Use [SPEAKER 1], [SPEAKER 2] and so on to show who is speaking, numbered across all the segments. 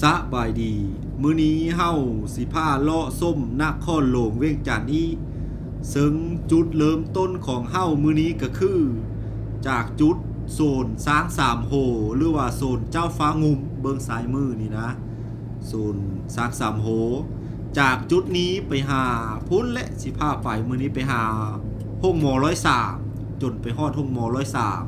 [SPEAKER 1] สะบายดี มื้อนี้เฮาสิพาเลาะส้มนครหลวงเวียงจันทน์นี้ ซึ่งจุดเริ่มต้นของเฮามื้อนี้ก็คือ จากจุดโซนสร้างสามโหหรือว่าโซนเจ้าฟ้างุมเบื้องซ้ายมือนี่นะ โซนสร้างสามโห จากจุดนี้ไปหาพุ่นและสิพาไปมื้อนี้ไปหาห้องมอร้อยสามจนไปฮอดห้องมอร้อยสาม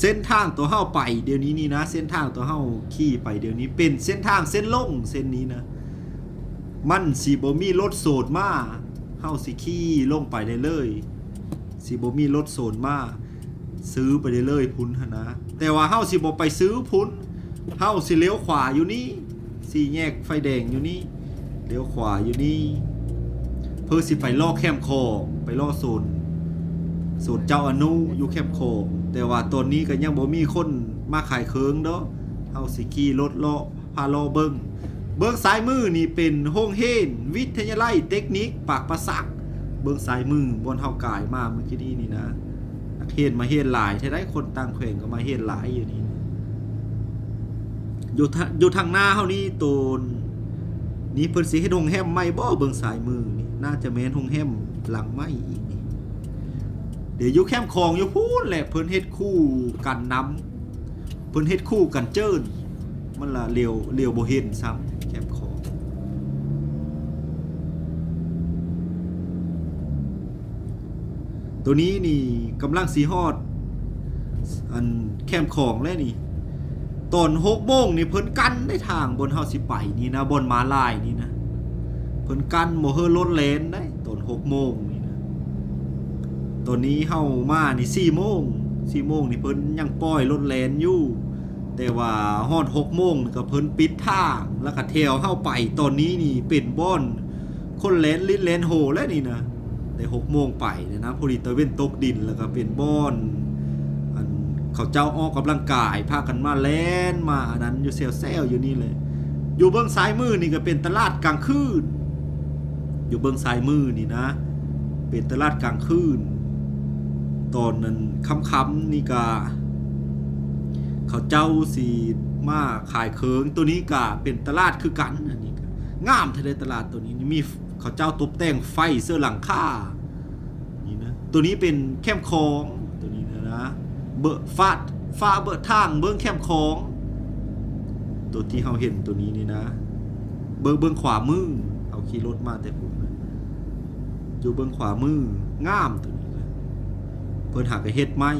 [SPEAKER 1] เส้นทางตัวเฮาไปเดี๋ยวนี้นี่นะ เส้นทางตัวเฮาขี่ไปเดี๋ยวนี้เป็นเส้นทางเส้นล่งเส้นนี้นะ มันสิบ่มีรถโซนมาเฮาสิขี่ลงไปได้เลยสิบ่มีรถโซนมาซื้อไปได้เลยพุ้นนะ แต่ว่าเฮาสิบไปซื้อพุ้นเฮาสิเลี้ยวขวาอยู่นี่สี่แยกไฟแดงอยู่นี่เลี้ยวขวาอยู่นี่เพื่อสิไปลอกแคมป์คอไปลอกโซนสูตรเจ้าอนุอยู่แคบโค แต่ว่าตอนนี้ก็ยังบ่มีคนมาขายเคิงเด้อเฮาสิขี่รถเลาะพาเลาะเบิ่งเบิ่งซ้ายมือนี่เป็นโรงเรียนวิทยาลัยเทคนิคปากประสัก เบิ่งซ้ายมือบนเฮากายมาเมื่อกี้นี้นี่นะนักเรียนมาเรียนหลายแท้ได้คนต่างแขวงก็มาเรียนหลายอยู่นี่อยู่ทางอยู่ทางหน้าเฮานี่ตนนี่เพิ่นสิเฮ็ดโรงแรมใหม่บ่เบิ่งซ้ายมือนี่น่าจะแม่นโรงแรมหลังใหม่อีก เดี๋ยวยุแคมคลองอยู่พูนแหละเพิ่นเฮ็ดคู่กันน้ำเพิ่นเฮ็ดคู่กันเจิ้นมันละเลียวเลียวบ่เห็นซ้ำแคมคลองตัวนี้นี่กำลังสีฮอดอันแคมคลองแล้วนี่ตอนหกโมงนี่เพิ่นกันได้ทางบนเฮาสิไปนี่นะบนม้าลายนี่นะเพิ่นกันบ่เฮอรถเลนได้ตอนหกโมงน ตอนนี้เฮามานี่สี่โมงสี่โมงนี่เพิ่นยังปล่อยรถแลนอยู่ แต่ว่าฮอดหกโมงก็เพิ่นปิดทางแล้วก็แถวเฮาไปตอนนี้นี่เป็นบ่อนคนแลนลิ้นแลนโหแล้วนี่นะแต่หกโมงไปเนี่ยนะพอดีตะเว้นตกดินแล้วก็เป็นบ่อนอันเขาเจ้าออกกำลังกายพากันมาแลนมาอันนั้นอยู่เซลๆอยู่นี่เลย อยู่เบื้องซ้ายมือนี่ก็เป็นตลาดกลางคืนอยู่เบื้องซ้ายมือนี่นะ เป็นตลาดกลางคืน ตอนนั้นค่ำๆนี่กาเขาเจ้าสีมาขายเคิงตัวนี้กาเป็นตลาดคือกันอันนี้งามทะเลตลาดตัวนี้มีเขาเจ้าตบแต่งไฟเสื้อหลังคานี่นะตัวนี้เป็นแคมคองตัวนี้นะนะเบอร์ฟาดฟ้าเบอร์ทางเบิ้องแคมคองตัวที่เราเห็นตัวนี้นี่นะ เบิ้งเบิ้องขวามือเอาขี่รถมาแต่ผมอยู่เบิ้องขวามืองามตัวนี้ เพิ่นหากเฮ็ดไม่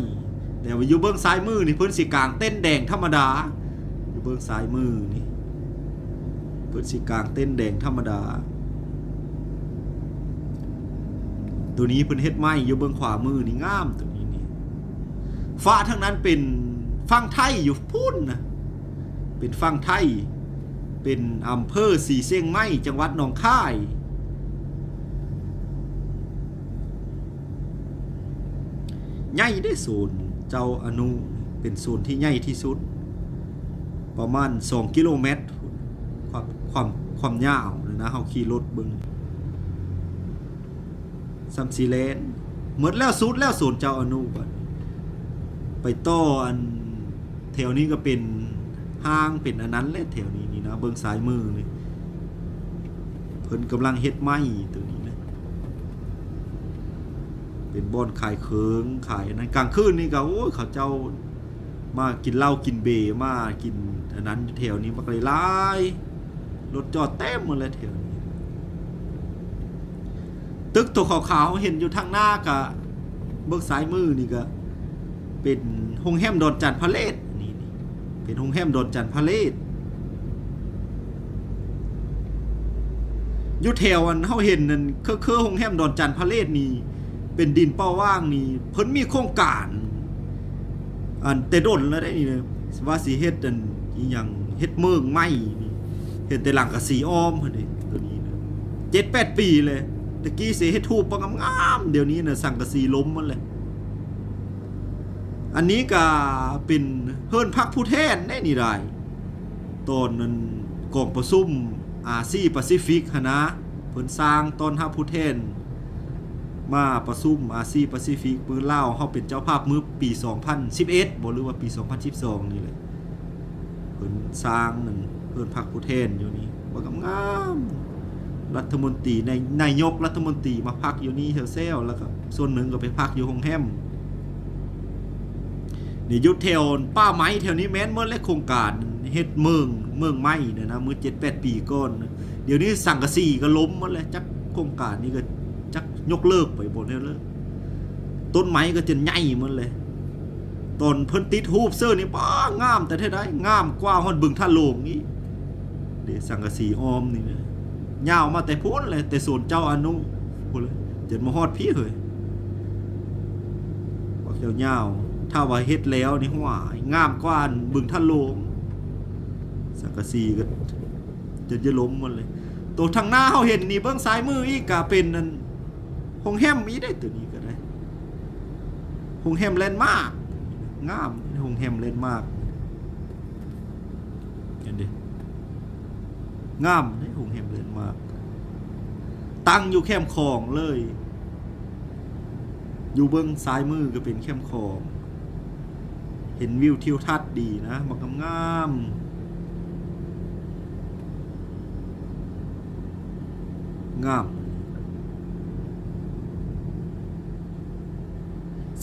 [SPEAKER 1] แต่ว่าอยู่เบื้องซ้ายมือนี่เพิ่นสิกลางเต้นแดงธรรมดา อยู่เบื้องซ้ายมือนี่เพิ่นสิกลางเต้นแดงธรรมดา ตัวนี้เพิ่นเฮ็ดไม้อยู่เบื้องขวามือนี่งามตัวนี้นี่ฟ้าทั้งนั้นเป็นฟังไทยอยู่พุ่นนะเป็นฟังไทย เป็นอำเภอสีเสียงไม้จังหวัดหนองคาย ใหญ่ได้ศูนย์เจ้าอนุเป็นศูนย์ที่ใหญ่ที่สุด ประมาณ 2 กิโลเมตร ความความความยาวเลยนะเฮาขี่รถเบิ่งซัมซีเลนหมดแล้วสุดแล้วศูนย์เจ้าอนุไปต่ออันแถวนี้ก็เป็นห้างเป็นอันนั้นแหละแถวนี้นี่นะเบิ่งซ้ายมือนี่เพิ่นกำลังเฮ็ดไม้ตัวนี้ เป็นบ่อนขายเคิงขายอันนั้นกลางคืนนี่ก็โอ้ยเขาเจ้ามากินเหล้ากินเบร์มากินอันนั้นแถวนี้มักเลยลายรถจอดเต็มหมดเลยแถวนี้ ตึกตัวขาวๆเห็นอยู่ทางหน้ากะเบื้องซ้ายมือนี่ก็ เป็นโรงแรมดอนจันทร์พาเลทนี่เป็นโรงแรมดอนจันทร์พาเลทอยู่แถวอันเฮาเห็นนั่นคือคือโรงแรมดอนจันทร์พาเลทนี่ เป็นดินเป้าว่างนี่เพิ่นมีโครงการอันแต่ดนแล้วได้นี่นะว่าสิเฮ็ดอันอีหยังเฮ็ดเมืองใหม่เฮ็ดแต่หลังกะสีอ้อมเพิ่นเด้ตัวนี้นะ7-8ปีเลยตะกี้สิเฮ็ดทูบปงามๆเดี๋ยวนี้น่ะสั่งกะสีล้มหมดเลยอันนี้ก็เป็นเฮิรนพักผู้แทนได้นี่ได้ตอนนั้นกองประชุมอาซีแปซิฟิกหนนะเพิ่นสร้างตอนรับผู้แทน มาประชุมอาซีแปซิฟิกมือเล่าเฮาเป็นเจ้าภาพมือปี 2011บ่หรือว่าปี 2012 นี่แหละเพิ่นสร้างนั่นเพิ่นพักผู้แทนอยู่นี่บ่กำงามรัฐมนตรีในนายกรัฐมนตรีมาพักอยู่นี่เซลแล้วก็ส่วนหนึ่งก็ไปพักอยู่โรงแรมนี่ยุทธแถวป้าไม้แถวนี้แม้นเมื่อและโครงการเฮ็ดเมืองเมืองไม้เนี่ยนะมื้อ7-8ปีก่อน เดี๋ยวนี้สังกะสีก็ล้มหมดแล้วจักโครงการนี้ก็ จักยกเลิกไปบนนี้เลยต้นไม้ก็จะใหญ่หมันเลยต้นเพิ่นติดฮูบเสื้อนี่ป้างาม แต่เท่าไดงามกว่าฮอดบึงท่าโลงนี่เดยวสังกะสีออมนี่นะยาวมาแต่พ้นเลย แต่สวนเจ้าอนุพุ่นเลยจนมาฮอดพี่เฮ้ยว่าเขียวยาวถ้าว่าเฮ็ดแล้วนี่หัวงามกว่าบึงท่าโลงสังกะสีก็จะจะล้มหมันเลย ตัวทางหน้าเขาเห็นนี่เบื้องซ้ายมืออีกก็เป็นนั่น หงแฮมอีได้ตัวนี้ก็ได้หงแฮมแลนมากงามหงแฮมแลนมากเห็นดิงามได้หงแฮมแลนมาก ตั้งอยู่แคมคลองเลย อยู่เบื้องซ้ายมือก็เป็นแคมคลองเห็นวิวทิวทัศน์ดีนะมันก็งามงาม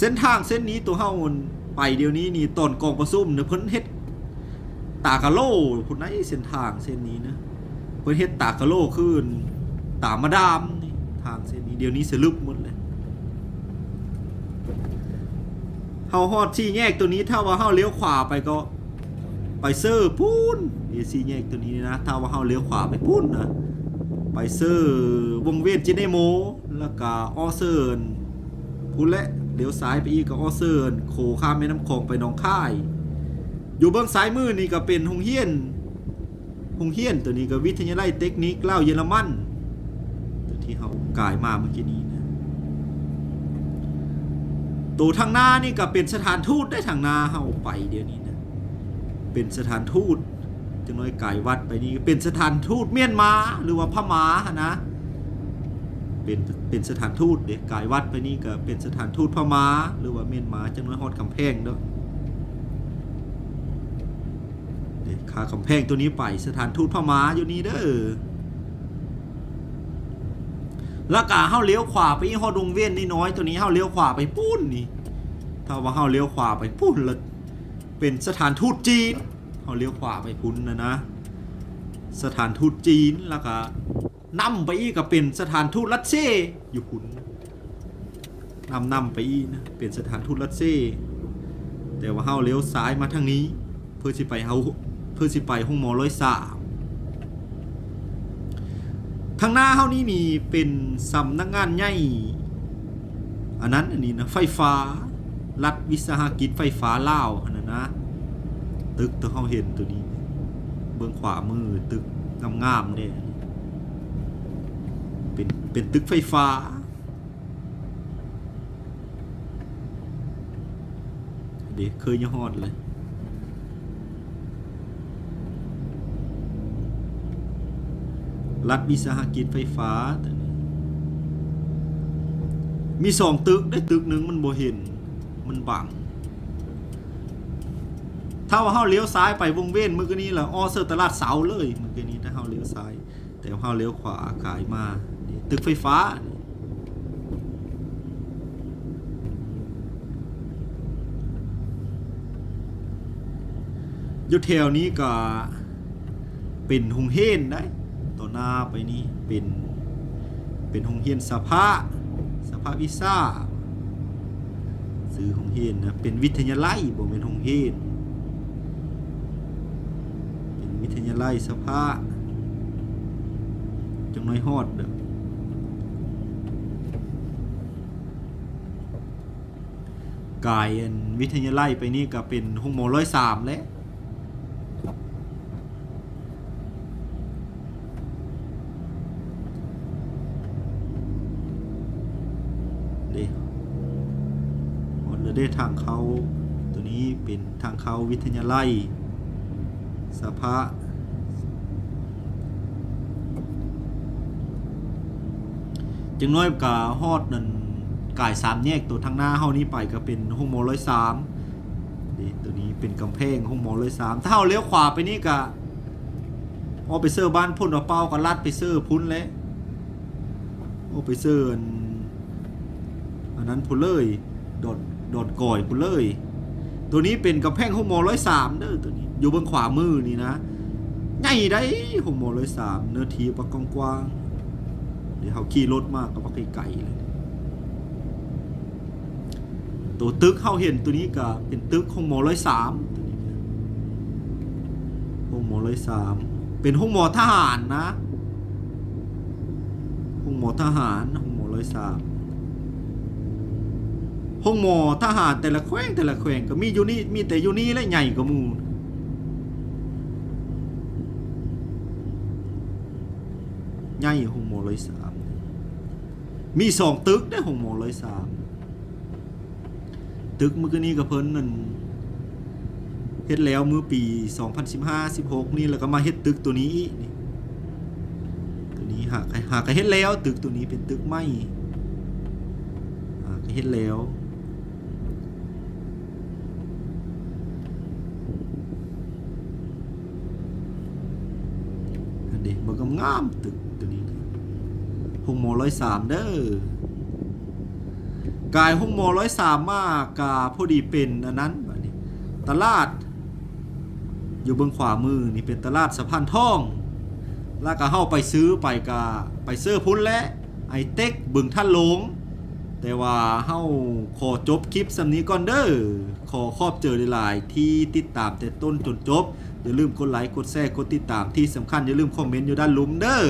[SPEAKER 1] เส้นทางเส้นนี้ตัวเฮามไปเดี๋ยวนี้นี่ตอนกองประซุ่มเนี่ยเพิ่นเฮ็ดตากะโลพุ่นไหนเส้นทางเส้นนี้นะเพิ่นเฮ็ดตากะโลขึ้นตามมาดามนี่ทางเส้นนี้เดี๋ยวนี้สลึบหมดเลยเฮาฮอดที่แยกตัวนี้ถ้าว่าเฮาเลี้ยวขวาไปก็ไปเซอร์พูนนี่สี่แยกตัวนี้นะ ถ้าว่าเฮาเลี้ยวขวาไปพูนนะไปเซอร์วงเวียนจินเนโม แล้วก็ออเซิร์นพูนและ ลี้ยวซ้ายไปอีกก็ออเซิร์นโคข้ามแม่น้ำคลองไปหนองค่าย อยู่เบื้องซ้ายมือนี่ก็เป็นหงเฮียนหงเฮียนตัวนี้ก็วิทยาลัยเทคนิคเล่าเยอรมันตัวที่เขากายมาเมื่อกี้นี้นะตัวทางหน้านี่ก็เป็นสถานทูตได้ทางหน้าเฮาไปเดี๋ยวนี้นะเป็นสถานทูตจังน้อยไก่วัดไปนี่เป็นสถานทูตเมียนมาหรือว่าพม่านะ เป็นเป็นสถานทูตเด็กกายวัดไปนี่ก็เป็นสถานทูตพม่าหรือว่าเมียนมาจังน้อยฮอดกำแพงเด้อเด็กขากำแพงตัวนี้ไปสถานทูตพม่าอยู่นี่เด้อแล้วก็เฮาเลี้ยวขวาไปอีฮอดวงเวียนนี่น้อยตัวนี้เฮาเลี้ยวขวาไปปุ้นนี่ถ้าว่าเฮาเลี้ยวขวาไปปุ้นล้วเป็นสถานทูตจีนเขาเลี้ยวขวาไปพุ้นนะนะ สถานทูตจีนแล้วก็ นำไปอีกก็เป็นสถานทูตรัสเซียอยู่พุ้นนำนำไปอีกนะเป็นสถานทูตรัสเซียแต่ว่าเฮาเลี้ยวซ้ายมาทางนี้ เพื่อสิไปเฮาเพื่อสิไปห้องมอร้อยสามทางหน้าเฮานี่มีเป็นสำนักงานใหญ่อันนั้นอันนี้นะไฟฟ้ารัฐวิสาหกิจไฟฟ้าลาวอันนั้นนะตึกตัวเขาเห็นตัวนี้ เบื้องขวามือตึกงามๆเนี่ย เป็นเป็นตึกไฟฟ้า เด็กเคยยอดเลยรัฐวิสาหกิจไฟฟ้า มีสองตึกได้ตึกหนึ่งมันโบเห็น มันบัง ถ้าว่าเฮาเลี้ยวซ้ายไปวงเวียนเมื่อกี้นี้ละอ้อเซอร์ตลาดเสาเลยเมื่อกี้นี้ถ้าเฮาเลี้ยวซ้าย แต่ว่าเฮาเลี้ยวขวากายมา ตึกไฟฟ้า อยู่แถวนี้ก็เป็นหงเฮนได้ต่อหน้าไปนี่เป็นเป็นหงเฮนสภาสภาวิซ่าซื้อหงเฮนนะเป็นวิทยาลัยบ่เป็นหงเฮนเป็นวิทยาลัยสภาจังน้อยฮอดเด้อ กายนวิทยาลัยไปนี่ก็เป็นห้องหมร้อยสามแล้วเด้หมดเลยได้ทางเขาตัวนี้เป็นทางเขาวิทยาลัยสภาจังน้อยกาฮอดนั่น กายสามแยกตัวทางหน้าเฮานี้ไปก็เป็นห้องหมร้อยสามตัวนี้เป็นกำแพงห้องหมร้อยสามถ้าเฮาเลี้ยวขวาไปนี่ก็พอไปเซอร์บ้านพุ่นเอาเป้าก็ลัดไปเซอร์พุ่นแล้วโอ้ไปเซอร์อันนั้นพุ่นเลยโดดโดดก่อยพุ่นเลย ตัวนี้เป็นกำแพงห้องหมร้อยสามเด้อตัวนี้อยู่เบื้องขวามือนี่นะใหญ่ได้ห้องหมร้อยสามเนื้อทีปักกว้างเดี๋ยวเขาขี่รถมากก็ปักไกลๆเลย ตัวตึกเขาเห็นตัวนี้ก็เป็นตึกห้องหมอร้อยสามห้องหมอร้อยสามเป็นห้องหมอทหารนะห้องหมอทหารห้องหมอร้อยสามห้องหมอทหารแต่ละแขวงแต่ละแขวงก็มีอยู่นี่มีแต่อยู่นี่และใหญ่กว่ามูใหญ่ห้องหมอร้อยสามมีสองตึกได้ห้องหมอร้อยสาม ตึกเมื่อกี้นี้กับเพิ่นนั่นเฮ็ดแล้วเมื่อปี 2015 16 นี่แล้วก็มาเฮ็ดตึกตัวนี้นี่ตัวนี้หากหากเฮ็ดแล้ว ตึกตัวนี้เป็นตึกใหม่หากเฮ็ดแล้วอันนี้มันก็งามตึกตัวนี้หงโมร้อยสามเด้อ กายห้องมอร้อยสามมากกาพอดีเป็นอันนั้นบัดนี้ตลาด อยู่เบื้องขวามือนี่เป็นตลาดสะพานทอง แล้วก็เข้าไปซื้อไปกาไปเสื้อพุ่นและไอเต็กบึงท่านหลง แต่ว่าเฮาขอจบคลิปสำนี้ก่อนเด้อขอขอบเจอหลายๆที่ติดตามแต่ต้นจนจบ อย่าลืมกดไลค์กดแชร์กดติดตามที่สำคัญอย่าลืมคอมเมนต์อยู่ด้านลุมเด้อ